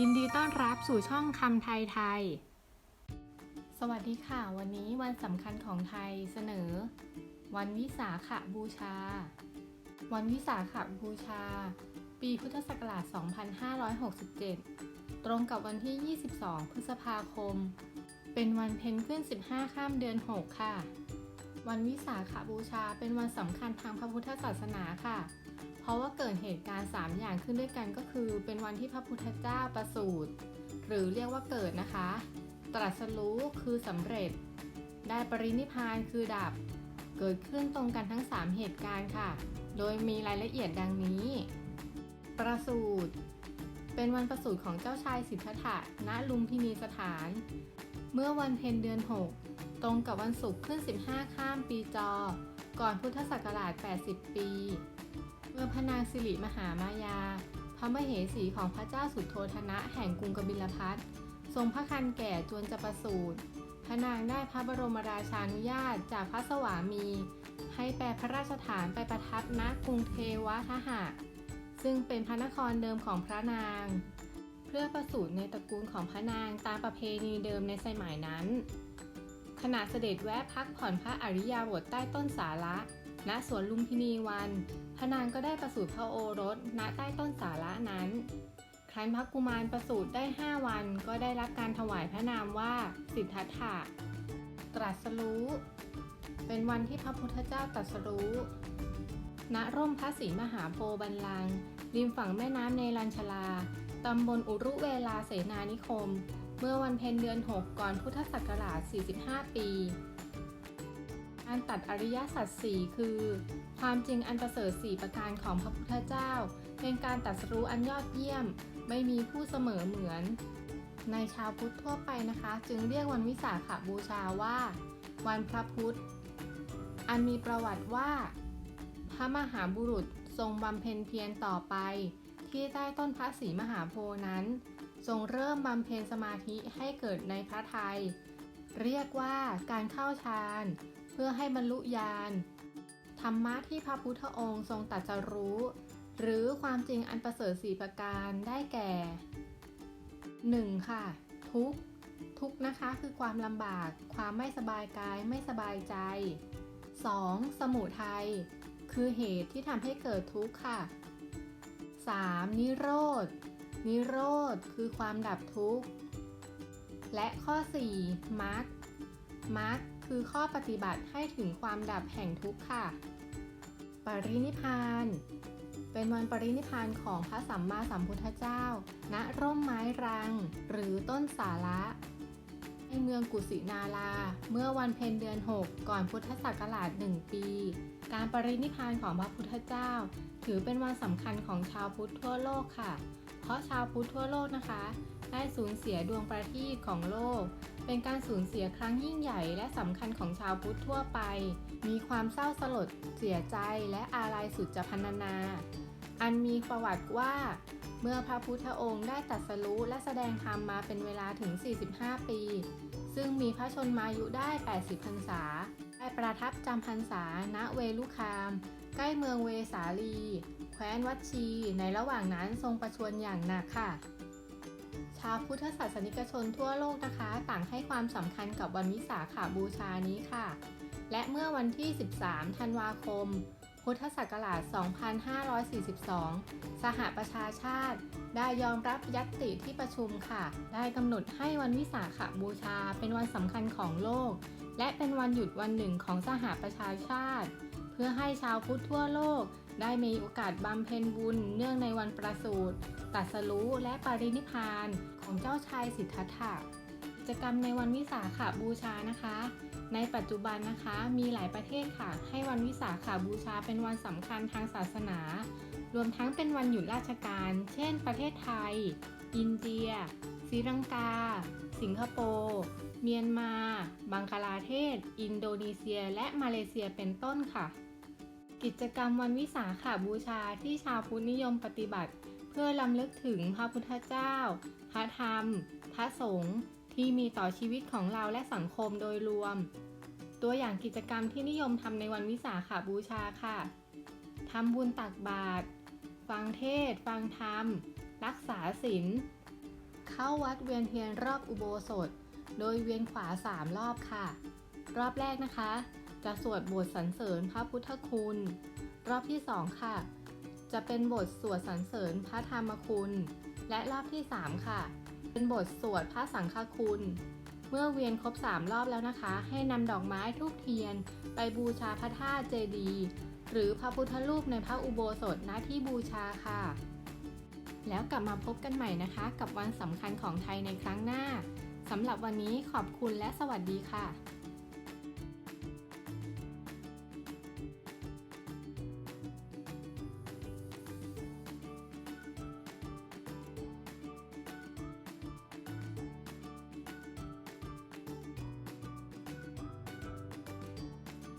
ยินดีต้อนรับสู่ช่องคำไทยไทย สวัสดีค่ะ วันนี้วันสำคัญของไทยเสนอ วันวิสาขบูชา วันวิสาขบูชา ปีพุทธศักราช 2567 ตรงกับวันที่ 22 พฤษภาคม เป็นวันเพ็ญขึ้น 15 ข้ามเดือน 6 ค่ะ วันวิสาขบูชาเป็นวันสำคัญทางพระพุทธศาสนาค่ะ เพราะว่าเกิดเหตุการณ์ 3 อย่างขึ้นด้วยกันก็คือ เป็นวันที่พระพุทธเจ้าประสูติหรือเรียกว่าเกิดนะคะ ตรัสรู้คือสำเร็จ ได้ปรินิพพานคือดับ เกิดขึ้นตรงกันทั้ง 3 เหตุการณ์ค่ะ โดยมีรายละเอียดดังนี้ ประสูติเป็นวันประสูติของเจ้าชายสิทธัตถะณลุมพินีสถาน เมื่อวันเพ็ญเดือน 6 ตรงกับวันศุกร์ขึ้น 15 ข้ามปีจอ ก่อนพุทธศักราช 80 ปี เมื่อพระนางสิริมหามายา พระมเหสีของพระเจ้าสุโธธนะแห่งกรุงกบิลพัททรงพระคันแก่จวนจะประสูติพระนางได้พระบรมราชานุญาตจากพระสวามี ให้แปลพระราชฐานไปประทับณกรุงเทวทหะ ซึ่งเป็นพระนครเดิมของพระนาง เพื่อประสูติในตระกูลของพระนางตามประเพณีเดิมในสมัยนั้น ขณะเสด็จแวะพักผ่อนพระอริยาบทใต้ต้นสาระณสวนลุมพินีวัน พระนางก็ได้ประสูติพระโอรสณใต้ต้นสาระนั้น ครั้นพระกุมารประสูติได้5วันก็ได้รับการถวายพระนามว่าสิทธัตถะตรัสรู้ เป็นวันที่พระพุทธเจ้าตรัสรู้ ณร่มพระศรีมหาโพบันลังริมฝั่งแม่น้ำเนรัญชลาตำบลอุรุเวลาเสนานิคม เมื่อวันเพ็ญเดือน 6 ก่อนพุทธศักราช 45 ปี การตัดอริยสัจสี่คือ ความจริงอันประเสริฐสี่ประการของพระพุทธเจ้า เป็นการตรัสรู้อันยอดเยี่ยม ไม่มีผู้เสมอเหมือน ในชาวพุทธทั่วไปนะคะ จึงเรียกวันวิสาขบูชาว่า วันพระพุทธ อันมีประวัติว่า พระมหาบุรุษทรงบำเพ็ญเพียรต่อไป ที่ใต้ต้นพระศรีมหาโพนั้น ทรงเริ่มบำเพ็ญสมาธิให้เกิดในพระทัยเรียกว่าการเข้าฌานเพื่อให้บรรลุญาณธรรมะที่พระพุทธองค์ทรงตรัสรู้ หรือความจริงอันประเสริฐสี่ประการได้แก่ 1. ค่ะ ทุกทุกนะคะคือความลำบาก ความไม่สบายกายไม่สบายใจ 2. สมุทัยคือเหตุที่ทำให้เกิดทุกข์ค่ะ 3. นิโรธ นิโรธคือความดับทุกข์ และข้อ 4. มรรคมรรคคือข้อปฏิบัติให้ถึงความดับแห่งทุกข์ค่ะ ปรินิพาน เป็นวันปรินิพพานของพระสัมมาสัมพุทธเจ้า ณ ร่มไม้รัง หรือต้นสาระ ในเมืองกุสินารา เมื่อวันเพ็ญเดือน 6 ก่อนพุทธศักราช 1 ปี การปรินิพานของพระพุทธเจ้า ถือเป็นวันสำคัญของชาวพุทธทั่วโลกค่ะ เพราะชาวพุทธทั่วโลกนะคะ ได้สูญเสียดวงประทีปของโลก เป็นการสูญเสียครั้งยิ่งใหญ่และสำคัญของชาวพุทธทั่วไป มีความเศร้าสลด เสียใจและอาลัยสุดจะพรรณนา อันมีประวัติว่า เมื่อพระพุทธองค์ได้ตรัสรู้และแสดงธรรมมาเป็นเวลาถึง 45 ปี ซึ่งมีพระชนมายุได้ 80พรรษา ได้ประทับจำพรรษาณเวลุคาม ใกล้เมืองเวสาลี แคว้นวัดชี ในระหว่างนั้นทรงประชวรอย่างหนักค่ะ ชาวพุทธศาสนิกชนทั่วโลกนะคะ ต่างให้ความสำคัญกับวันวิสาขาบูชานี้ค่ะ และเมื่อวันที่ 13 ธันวาคม พุทธศักราช 2542 สหประชาชาติได้ยอมรับยัตติที่ประชุมค่ะ ได้กำหนดให้วันวิสาขบูชาเป็นวันสำคัญของโลก และเป็นวันหยุดวันหนึ่งของสหประชาชาติ เพื่อให้ชาวพุทธทั่วโลก ได้มีโอกาสบำเพ็ญบุญเนื่องในวันประสูติตัสรู้และปรินิพานของเจ้าชายสิทธัตถะ จกรรมในวันวิสาขบูชานะคะ ในปัจจุบันนะคะมีหลายประเทศค่ะ ให้วันวิสาขาบูชาเป็นวันสำคัญทางศาสนา รวมทั้งเป็นวันหยุดราชการ เช่น ประเทศไทย อินเดียศรีลังกา สิงคโปร์เมียนมา บังคลาเทศ อินโดนีเซีย และมาเลเซียเป็นต้นค่ะ กิจกรรมวันวิสาขาบูชาที่ชาวพุทธนิยมปฏิบัติ เพื่อลำลึกถึงพระพุทธเจ้า พระธรรม พระสงฆ์ ที่มีต่อชีวิตของเราและสังคมโดยรวม ตัวอย่างกิจกรรมที่นิยมทำในวันวิสาขาบูชาค่ะทำบุญตักบาตรฟังเทศ ฟังธรรม รักษาศีลเข้าวัดเวียนเทียนรอบอุโบสถ โดยเวียนขวา3รอบค่ะ รอบแรกนะคะ จะสวดบทสรรเสริญพระพุทธคุณ รอบที่2ค่ะ จะเป็นบทสวดสรรเสริญพระธรรมคุณ และรอบที่3ค่ะ เป็นบทสวดพระสังฆคุณ เมื่อเวียนครบ 3 รอบแล้วนะคะ ให้นำดอกไม้ทูบเทียน ไปบูชาพระธาตุเจดีย์หรือพระพุทธรูปในพระอุโบสถณที่บูชาค่ะ แล้วกลับมาพบกันใหม่นะคะ กับวันสำคัญของไทยในครั้งหน้าสำหรับวันนี้ขอบคุณและสวัสดีค่ะ